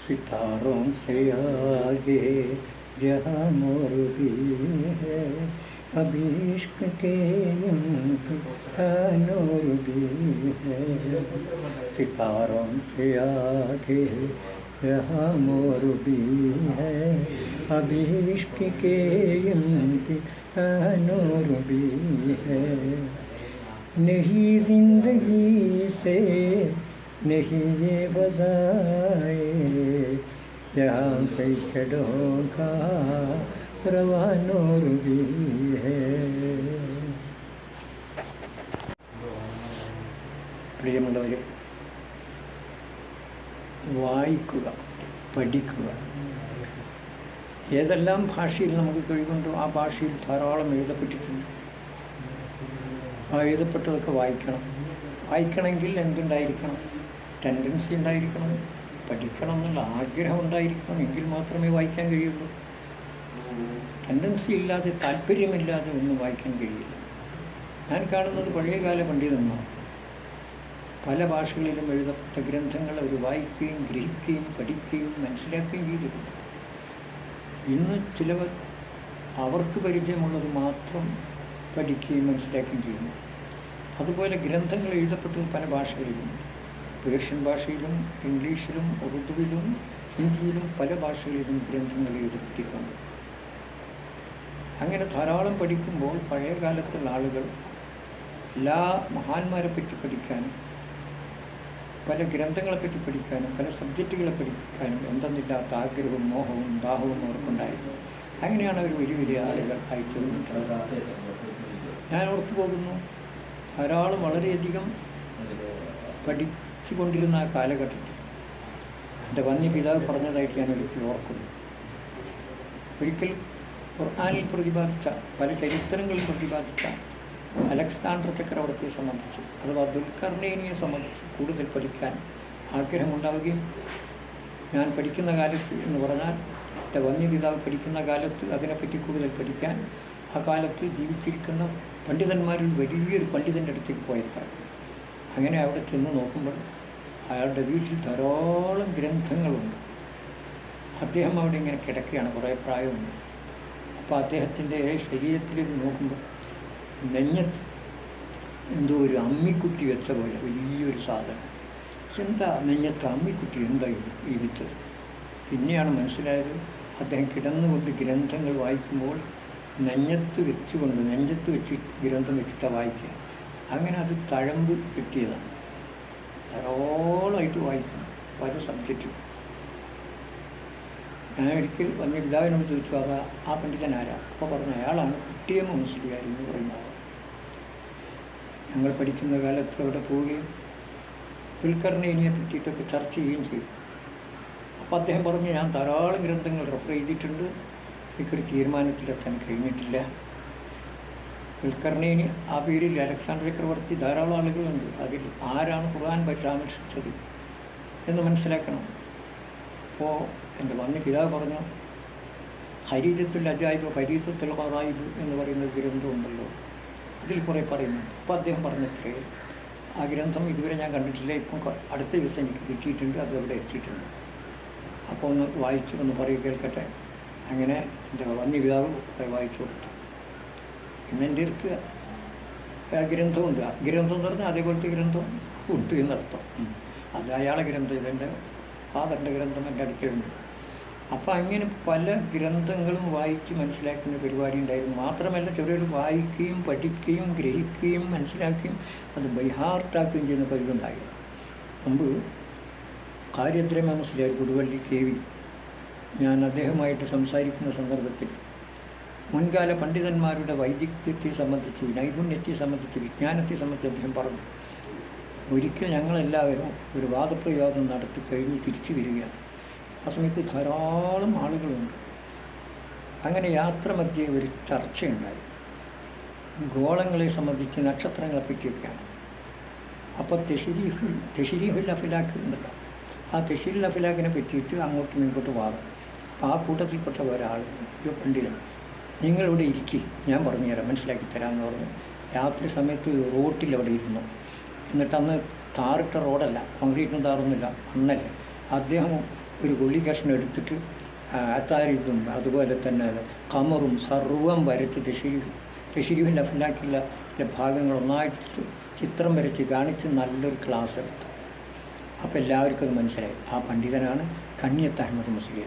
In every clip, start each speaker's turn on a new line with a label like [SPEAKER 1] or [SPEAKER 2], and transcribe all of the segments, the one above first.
[SPEAKER 1] सितारों से आगे जहाँ मोर भी है अभी इश्क के इम्तिहानोर भी है। सितारों से आगे जहाँ मोर भी है अभी इश्क के इम्तिहानोर भी है। नहीं ज़िंदगी से नहीं ये बजाए यहाँ सैकड़ों का रवानोर भी है പ്രിയമുള്ളവർ വായിക്കുക പഠിക്കുക ഏതെല്ലാം ഭാഷയിൽ നമുക്ക് കഴിവുണ്ടോ ആ ഭാഷയിൽ ധാരാളം എഴുതപ്പെട്ടിട്ടുണ്ട് ആ എഴുതപ്പെട്ടതൊക്കെ വായിക്കണം വായിക്കണമെങ്കിൽ എന്തുണ്ടായിരിക്കണം ടെൻഡൻസി ഉണ്ടായിരിക്കണം പഠിക്കണം എന്നുള്ള ആഗ്രഹം ഉണ്ടായിരിക്കണം എങ്കിൽ മാത്രമേ വായിക്കാൻ കഴിയുള്ളൂ. ടെൻഡൻസി ഇല്ലാതെ താല്പര്യമില്ലാതെ ഒന്നും വായിക്കാൻ കഴിയില്ല. ഞാൻ കാണുന്നത് പഴയകാല പണ്ഡിതന്മാർ. പല ഭാഷകളിലും എഴുതപ്പെട്ട ഗ്രന്ഥങ്ങൾ അവർ വായിക്കുകയും ഗ്രഹിക്കുകയും പഠിക്കുകയും മനസ്സിലാക്കുകയും ചെയ്തിട്ടുണ്ട്. ഇന്ന് ചിലവർ അവർക്ക് പരിചയമുള്ളത് മാത്രം പഠിക്കുകയും മനസ്സിലാക്കുകയും ചെയ്യുന്നു. അതുപോലെ ഗ്രന്ഥങ്ങൾ എഴുതപ്പെട്ടത് പല ഭാഷകളിലും പേർഷ്യൻ ഭാഷയിലും ഇംഗ്ലീഷിലും ഉറുദുവിലും ഹിന്ദിയിലും പല ഭാഷകളിലും ഗ്രന്ഥങ്ങൾ എഴുതപ്പെട്ടിട്ടുണ്ട് അങ്ങനെ ധാരാളം പഠിക്കുമ്പോൾ പഴയ കാലത്തുള്ള ആളുകൾ എല്ലാ മഹാന്മാരെ പറ്റി പഠിക്കാനും പല ഗ്രന്ഥങ്ങളെ പറ്റി പഠിക്കാനും പല സബ്ജക്റ്റുകളെ പഠിക്കാനും എന്തെന്നില്ലാത്ത ആഗ്രഹവും മോഹവും ദാഹവും അവർക്കുണ്ടായിരുന്നു. അങ്ങനെയാണ് അവർ വലിയ വലിയ ആളുകൾ ആയിത്തീർന്നിട്ടുള്ളത് ഞാൻ ഓർത്തു പോകുന്നു ധാരാളം വളരെയധികം പഠിച്ചുകൊണ്ടിരുന്ന ആ കാലഘട്ടത്തിൽ. എന്റെ വന്യ പിതാവ് പറഞ്ഞതായിട്ട് ഞാൻ ഒരിക്കൽ ഓർക്കുന്നു. ഒരിക്കൽ ഖുർആാനിൽ പ്രതിപാദിച്ച പല ചരിത്രങ്ങളിൽ പ്രതിപാദിച്ച അലക്സാണ്ടർ ചക്രവർത്തിയെ സംബന്ധിച്ച് അഥവാ ദുൽഖർണേനിയെ സംബന്ധിച്ച് കൂടുതൽ പഠിക്കാൻ ആഗ്രഹമുണ്ടാവുകയും ഞാൻ പഠിക്കുന്ന കാലത്ത് എന്ന് പറഞ്ഞാൽ എന്റെ വന്യപിതാവ് പഠിക്കുന്ന കാലത്ത് അതിനെപ്പറ്റി കൂടുതൽ പഠിക്കാൻ ആ കാലത്ത് ജീവിച്ചിരിക്കുന്ന പണ്ഡിതന്മാരിൽ വലിയൊരു പണ്ഡിതന്റെ അടുത്തേക്ക് പോയെത്താൻ. അങ്ങനെ അവിടെ ചെന്ന് നോക്കുമ്പോൾ അയാളുടെ വീട്ടിൽ ധാരാളം ഗ്രന്ഥങ്ങളുണ്ട്. അദ്ദേഹം അവിടെ ഇങ്ങനെ കിടക്കുകയാണ് കുറേ പ്രായമുണ്ട്. അപ്പോൾ അദ്ദേഹത്തിന്റെ ശരീരത്തിലേക്ക് നോക്കുമ്പോൾ നെഞ്ഞത്ത് എന്തോ ഒരു അമ്മിക്കുട്ടി വെച്ച പോലെ വലിയൊരു സാധനം. എന്താ നെഞ്ഞത്ത് അമ്മിക്കുട്ടി എന്താ ഈ വെച്ചത്? പിന്നെയാണ് മനസ്സിലായത് അദ്ദേഹം കിടന്നുകൊണ്ട് ഗ്രന്ഥങ്ങൾ വായിക്കുമ്പോൾ നെഞ്ഞത്ത് വെച്ചുകൊണ്ട് നെഞ്ചത്ത് വെച്ച് ഗ്രന്ഥം വെച്ചിട്ടാണ് വായിക്കുക. അങ്ങനെ അത് തഴമ്പ് കിട്ടിയതാണ്. ധാരാളമായിട്ട് വായിക്കും. പല സബ്ജക്റ്റും ഞാൻ ഒരിക്കൽ വന്ന പിതാവിനോട് ചോദിച്ചു അത് ആ പണ്ഡിതൻ ആരാ? അപ്പോൾ പറഞ്ഞു അയാളാണ് കുട്ടിയമ്മ മുസ്ലിയാർ എന്ന് പറയുന്ന ആൾ ഞങ്ങൾ പഠിക്കുന്ന കാലത്ത് അവിടെ പോവുകയും പുൽക്കരണേനിയെ പറ്റിയിട്ടൊക്കെ ചർച്ച ചെയ്യുകയും ചെയ്തു. അപ്പോൾ അദ്ദേഹം പറഞ്ഞു ഞാൻ ധാരാളം ഗ്രന്ഥങ്ങൾ റെഫർ ചെയ്തിട്ടുണ്ട്. എനിക്കൊരു തീരുമാനത്തിലെത്താൻ കഴിഞ്ഞിട്ടില്ല. പുൽക്കർണേനി ആ പേരിൽ അലക്സാണ്ടർ ചക്രവർത്തി ധാരാളം ആളുകളുണ്ട്. അതിൽ ആരാണ് ഖുർആൻ പരാമർശിച്ചത് എന്ന് മനസ്സിലാക്കണം. അപ്പോൾ എന്റെ വന്ന പിതാവ് പറഞ്ഞു ഹരീതത്തിൽ അജായിബ് ഹരീതത്തിൽ ഖറായിബ് എന്ന് പറയുന്ന ഗ്രന്ഥമുണ്ടല്ലോ. അതിൽ കുറേ പറയുന്നുണ്ട്. അപ്പോൾ അദ്ദേഹം പറഞ്ഞത്രേ ആ ഗ്രന്ഥം ഇതുവരെ ഞാൻ കണ്ടിട്ടില്ല. ഇപ്പം അടുത്ത ദിവസം എനിക്ക് കിട്ടിയിട്ടുണ്ട്. അത് അവിടെ എത്തിയിട്ടുണ്ട്. അപ്പോൾ ഒന്ന് വായിച്ചു ഒന്ന് പറയുക കേൾക്കട്ടെ. അങ്ങനെ എന്റെ വന്യ പിതാവ് വായിച്ചു കൊടുത്തു. ഇന്ന് എന്റെ അടുത്ത് ഗ്രന്ഥമുണ്ട്. ഗ്രന്ഥം എന്ന് പറഞ്ഞാൽ അതേപോലത്തെ ഗ്രന്ഥം ഉണ്ട് എന്നർത്ഥം. അത് അയാളെ ഗ്രന്ഥം ഇതെന്റെ ഫാദറിന്റെ ഗ്രന്ഥം എന്റെ അടുക്കലുണ്ട് അപ്പോൾ അങ്ങനെ പല ഗ്രന്ഥങ്ങളും വായിച്ച് മനസ്സിലാക്കുന്ന പരിപാടി ഉണ്ടായിരുന്നു. മാത്രമല്ല ചെറിയൊരു വായിക്കുകയും പഠിക്കുകയും ഗ്രഹിക്കുകയും മനസ്സിലാക്കുകയും അത് ബൈഹാർട്ടാക്കുകയും ചെയ്യുന്ന പരിപാടി ഉണ്ടായിരുന്നു മുമ്പ് കാര്യദ്രമ മുസ്ലിയാർ കൊടുവള്ളി കെ വി. ഞാൻ അദ്ദേഹമായിട്ട് സംസാരിക്കുന്ന സന്ദർഭത്തിൽ മുൻകാല പണ്ഡിതന്മാരുടെ വൈദഗ്ധ്യത്തെ സംബന്ധിച്ച് നൈപുണ്യത്തെ സംബന്ധിച്ച് വിജ്ഞാനത്തെ സംബന്ധിച്ച് അദ്ദേഹം പറഞ്ഞു. ഒരിക്കൽ ഞങ്ങളെല്ലാവരും ഒരു വാദപ്രയോഗം നടത്തി കഴിഞ്ഞ് തിരിച്ചു വരികയാണ്. ആ സമയത്ത് ധാരാളം ആളുകളുണ്ട്. അങ്ങനെ യാത്ര മധ്യേ ഒരു ചർച്ചയുണ്ടായി. ഗോളങ്ങളെ സംബന്ധിച്ച് നക്ഷത്രങ്ങളെ പറ്റിയൊക്കെയാണ്. അപ്പോൾ തെഷിരീഹുൽ തെഷിരീഹുൽ അഫിലാക്ക് ഉണ്ടല്ലോ. ആ തെഷിരിൽ അഫിലാക്കിനെ പറ്റിയിട്ട് അങ്ങോട്ടും ഇങ്ങോട്ടും വാദം. ആ കൂട്ടത്തിൽപ്പെട്ട ഒരാൾ ഒരു പണ്ഡിതൻ നിങ്ങളിവിടെ ഇരിക്കി. ഞാൻ പറഞ്ഞു പറഞ്ഞുതരാം മനസ്സിലാക്കി തരാമെന്ന് പറഞ്ഞു. രാത്രി സമയത്ത് റോട്ടിൽ അവിടെ ഇരുന്നു. എന്നിട്ട് അന്ന് താറിട്ട റോഡല്ല. കോൺക്രീറ്റിന് താറൊന്നുമില്ല. അന്നല്ല. അദ്ദേഹം ഒരു ഗുള്ളി കഷ്ണം എടുത്തിട്ട് അത്താരിതും അതുപോലെ തന്നെ കമറും സർവം വരച്ച് തശീരി തെശീരിവിന്റെ അഫിലാക്കുള്ള ചില ഭാഗങ്ങൾ ഒന്നായിട്ട് ചിത്രം വരച്ച് കാണിച്ച് നല്ലൊരു ക്ലാസ് എടുത്തു. അപ്പോൾ എല്ലാവർക്കും അത് മനസ്സിലായി. ആ പണ്ഡിതനാണ് കണ്ണിയത്ത് അഹമ്മദ് മുസ്ലിം.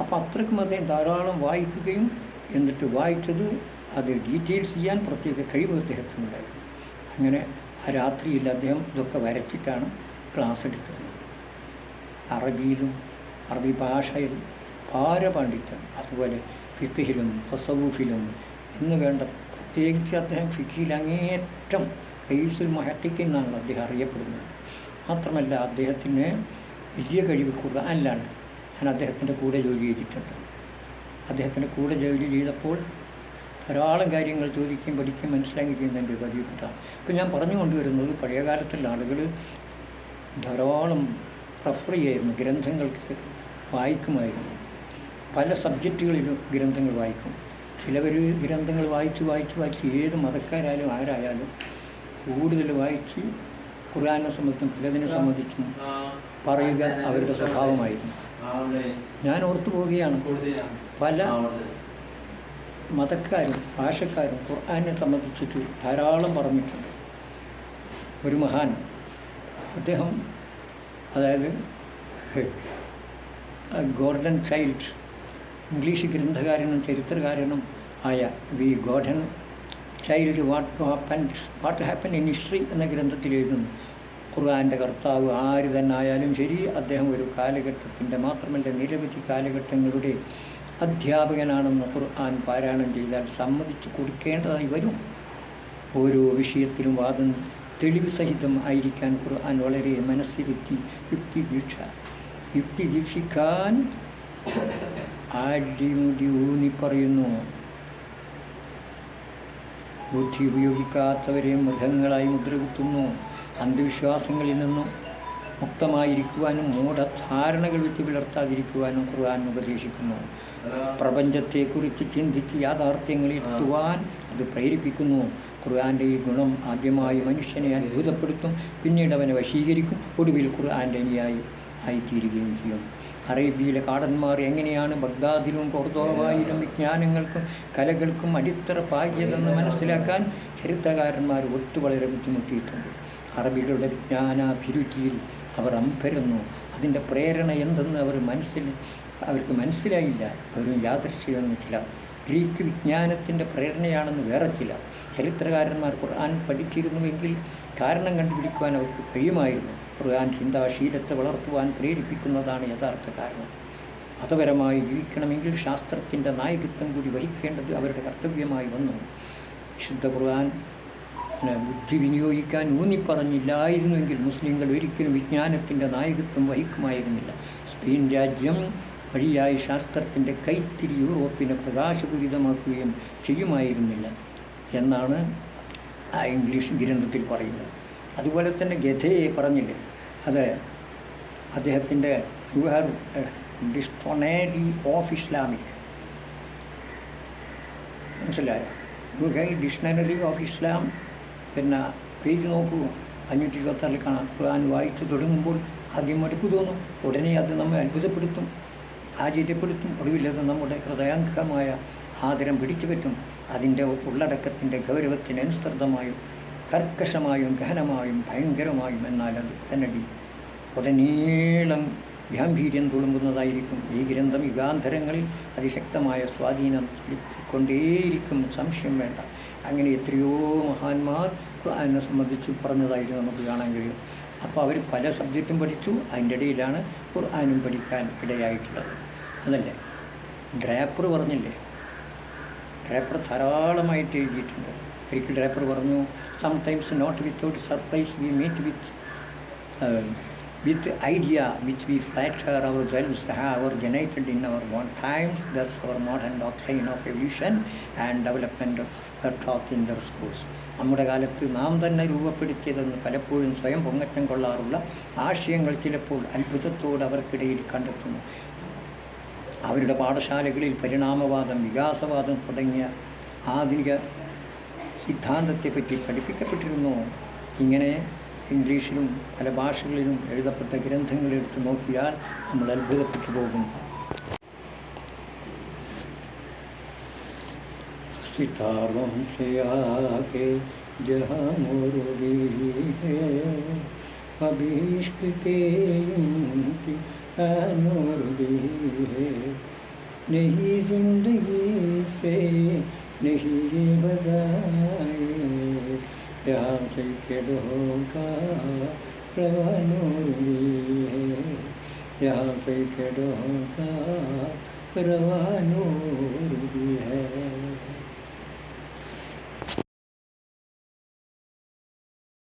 [SPEAKER 1] അപ്പോൾ അത്രയ്ക്കും അദ്ദേഹം ധാരാളം വായിക്കുകയും എന്നിട്ട് വായിച്ചത് അത് ഡീറ്റെയിൽസ് ചെയ്യാൻ പ്രത്യേക കഴിവ് അദ്ദേഹത്തിനുണ്ടായി അങ്ങനെ ആ രാത്രിയിൽ അദ്ദേഹം ഇതൊക്കെ വരച്ചിട്ടാണ് ക്ലാസ് എടുത്തിരുന്നത്. അറബിയിലും അറബി ഭാഷയിലും ഭാരപാണ്ഡിത്യം അതുപോലെ ഫിഖിലും തസവൂഫിലും എന്ന് വേണ്ട പ്രത്യേകിച്ച് അദ്ദേഹം ഫിഖിയിൽ അങ്ങേറ്റം റയീസുൽ മഹത്തിക്ക് എന്നാണ് അദ്ദേഹം അറിയപ്പെടുന്നത്. മാത്രമല്ല അദ്ദേഹത്തിന് വലിയ കഴിവ് ഖുർആനിലാണ്. ഞാൻ അദ്ദേഹത്തിന്റെ കൂടെ ജോലി ചെയ്തിട്ടുണ്ട്. അദ്ദേഹത്തിന്റെ കൂടെ ജോലി ചെയ്തപ്പോൾ ധാരാളം കാര്യങ്ങൾ ചോദിക്കുകയും പഠിക്കുകയും മനസ്സിലാക്കുകയും എന്റെ പതിവിട്ടാണ് ഇപ്പം ഞാൻ പറഞ്ഞു കൊണ്ടുവരുന്നത് പഴയ കാലത്തുള്ള ആളുകൾ ധാരാളം റഫർ ചെയ്യായിരുന്നു ഗ്രന്ഥങ്ങൾക്ക് വായിക്കുമായിരുന്നു. പല സബ്ജക്റ്റുകളിലും ഗ്രന്ഥങ്ങൾ വായിക്കും. ചിലവർ ഗ്രന്ഥങ്ങൾ വായിച്ച് വായിച്ച് വായിച്ച് ഏത് മതക്കാരായാലും ആരായാലും കൂടുതൽ വായിച്ച് ഖുർആാനെ സംബന്ധിച്ചും ചിലതിനെ സംബന്ധിച്ചും പറയുക അവരുടെ സ്വഭാവമായിരുന്നു. ഞാൻ ഓർത്തു പോവുകയാണ്. പല മതക്കാരും ഭാഷക്കാരും ഖുർആാനെ സംബന്ധിച്ചിട്ട് ധാരാളം പറഞ്ഞിട്ടുണ്ട്. ഒരു മഹാൻ. അദ്ദേഹം അതായത് ഗോർഡൻ ചൈൽഡ് ഇംഗ്ലീഷ് ഗ്രന്ഥകാരനും ചരിത്രകാരനും ആയ V Gordon Childe what happen what happen in history എന്ന ഗ്രന്ഥത്തിൽ എഴുതുന്നു. ഖുർആന്റെ കർത്താവ് ആര് തന്നെ ആയാലും ശരി അദ്ദേഹം ഒരു കാലഘട്ടത്തിന്റെ മാത്രമല്ല നിരവധി കാലഘട്ടങ്ങളുടെ അധ്യാപകനാണെന്ന് ഖുർആൻ പാരായണം ചെയ്താൽ സമ്മതിച്ച് കൊടുക്കേണ്ടതായി വരും. ഓരോ വിഷയത്തിലും വാദം തെളിവ് സഹിതം ആയിരിക്കാൻ ഖുർആൻ വളരെ മനസ്സിരുത്തി യുക്തി ദീക്ഷ യുക്തി ദീക്ഷിക്കാൻ അടിമുടി ഊന്നി പറയുന്നു. ബുദ്ധി ഉപയോഗിക്കാത്തവരെ മൃഗങ്ങളായി മുദ്രകുത്തുന്നു. അന്ധവിശ്വാസങ്ങളിൽ നിന്നും മുക്തമായിരിക്കുവാനും മൂഢധാരണകൾ വെച്ച് പുലർത്താതിരിക്കുവാനും ഖുർആൻ ഉപദേശിക്കുന്നു. പ്രപഞ്ചത്തെക്കുറിച്ച് ചിന്തിച്ച് യാഥാർത്ഥ്യങ്ങളിൽ എത്തുവാൻ അത് പ്രേരിപ്പിക്കുന്നു. ഖുർആന്റെ ഈ ഗുണം ആദ്യമായി മനുഷ്യനെ അത്ഭുതപ്പെടുത്തും പിന്നീട് അവനെ വശീകരിക്കും ഒടുവിൽ ഖുർആന്റെ അനുയായി ആയിത്തീരുകയും ചെയ്യും. അറേബ്യയിലെ കാടന്മാർ എങ്ങനെയാണ് ബഗ്ദാദിലും കോർദോവായിലും വിജ്ഞാനങ്ങൾക്കും കലകൾക്കും അടിത്തറ പാകിയതെന്ന് മനസ്സിലാക്കാൻ ചരിത്രകാരന്മാർ ഒട്ടു വളരെ ബുദ്ധിമുട്ടിയിട്ടുണ്ട്. അറബികളുടെ വിജ്ഞാനാഭിരുചിയിൽ അവർ അമ്പരുന്നു. അതിന്റെ പ്രേരണ എന്തെന്ന് അവർ മനസ്സിൽ അവർക്ക് മനസ്സിലായില്ല. അവരും യാദൃശ്യമെന്ന് ചിലർ ഗ്രീക്ക് വിജ്ഞാനത്തിന്റെ പ്രേരണയാണെന്ന് വേറെ ചിലർ ചരിത്രകാരന്മാർ ഖുർആൻ പഠിച്ചിരുന്നുവെങ്കിൽ കാരണം കണ്ടുപിടിക്കുവാൻ അവർക്ക് കഴിയുമായിരുന്നു. ഖുർആൻ ചിന്താശീലത്തെ വളർത്തുവാൻ പ്രേരിപ്പിക്കുന്നതാണ് യഥാർത്ഥ കാരണം. മതപരമായി ജീവിക്കണമെങ്കിൽ ശാസ്ത്രത്തിന്റെ നായകത്വം കൂടി വഹിക്കേണ്ടത് അവരുടെ കർത്തവ്യമായി വന്നു. വിശുദ്ധ ഖുർആൻ ബുദ്ധി വിനിയോഗിക്കാൻ ഊന്നിപ്പറഞ്ഞില്ലായിരുന്നുവെങ്കിൽ മുസ്ലിങ്ങൾ ഒരിക്കലും വിജ്ഞാനത്തിന്റെ നായകത്വം വഹിക്കുമായിരുന്നില്ല. സ്പെയിൻ രാജ്യം വഴിയായി ശാസ്ത്രത്തിന്റെ കൈത്തിരി യൂറോപ്പിനെ പ്രകാശപൂരിതമാക്കുകയും ചെയ്യുമായിരുന്നില്ല എന്നാണ് ആ ഇംഗ്ലീഷ് ഗ്രന്ഥത്തിൽ പറയുന്നത്. അതുപോലെ തന്നെ ഗഥയെ പറഞ്ഞില്ലേ? അത് അദ്ദേഹത്തിന്റെ you have dictionary of Islamic. മനസ്സിലായോ? ഹാവ് ഡിക്ഷണറി ഓഫ് ഇസ്ലാം പിന്നെ പേജ് നോക്കൂ. അഞ്ഞൂറ്റി ഇരുപത്താറിൽ കാണാം. ഖുർആൻ വായിച്ചു തുടങ്ങുമ്പോൾ ആദ്യം മടുപ്പ് തോന്നും. ഉടനെ അത് നമ്മെ അത്ഭുതപ്പെടുത്തും. ആചര്യപ്പെടുത്തും ഒടുവിലത് നമ്മുടെ ഹൃദയാംഗമായ ആദരം പിടിച്ചു പറ്റും. അതിന്റെ ഉള്ളടക്കത്തിന്റെ ഗൗരവത്തിനനുസൃതമായും കർക്കശമായും ഗഹനമായും ഭയങ്കരമായും എന്നാൽ അത് ഉടനടി ഉടനീളം ഗാംഭീര്യം തുളുമ്പുന്നതായിരിക്കും. ഈ ഗ്രന്ഥം യുഗാന്തരങ്ങളിൽ അതിശക്തമായ സ്വാധീനം ചെലുത്തിക്കൊണ്ടേയിരിക്കും. സംശയം വേണ്ട. അങ്ങനെ എത്രയോ മഹാന്മാർ അതിനെ സംബന്ധിച്ച് പറഞ്ഞതായിട്ട് നമുക്ക് കാണാൻ കഴിയും. അപ്പോൾ അവർ പല സബ്ജക്റ്റും പഠിച്ചു. അതിന്റെ ഇടയിലാണ് ഖുർആാനും പഠിക്കാൻ ഇടയായിട്ടുള്ളത്. അതല്ലേ? ഡ്രാപ്പർ പറഞ്ഞില്ലേ? ഡ്രാപ്പർ ധാരാളമായിട്ട് എഴുതിയിട്ടുണ്ട്. ഒരിക്കൽ ഡ്രാപ്പർ പറഞ്ഞു sometimes not without surprise we meet with with idea which we flatter ourselves have originated in our own times, thus our modern doctrine of evolution and development are taught in their schools. നമ്മുടെ കാലത്ത് നാം തന്നെ രൂപപ്പെടുത്തിയതെന്ന് പലപ്പോഴും സ്വയം പൊങ്ങറ്റം കൊള്ളാറുള്ള ആശയങ്ങൾ ചിലപ്പോൾ അത്ഭുതത്തോട് അവർക്കിടയിൽ കണ്ടെത്തുന്നു അവരുടെ പാഠശാലകളിൽ പരിണാമവാദം വികാസവാദം തുടങ്ങിയ ആധുനിക സിദ്ധാന്തത്തെപ്പറ്റി പഠിപ്പിക്കപ്പെട്ടിരുന്നു ഇങ്ങനെ ഇംഗ്ലീഷിലും പല ഭാഷകളിലും എഴുതപ്പെട്ട ഗ്രന്ഥങ്ങളെടുത്ത് നോക്കിയാൽ നമ്മൾ അത്ഭുതപ്പെട്ടു പോകും सितारों से आके जहाँ मोर भी है अब इश्क के इम्तिहानोर भी है नहीं जिंदगी से नहीं ये बजाए ಕೆಡು ರವಾನೂರಿ यहाँ से केडों का रवानूरी है।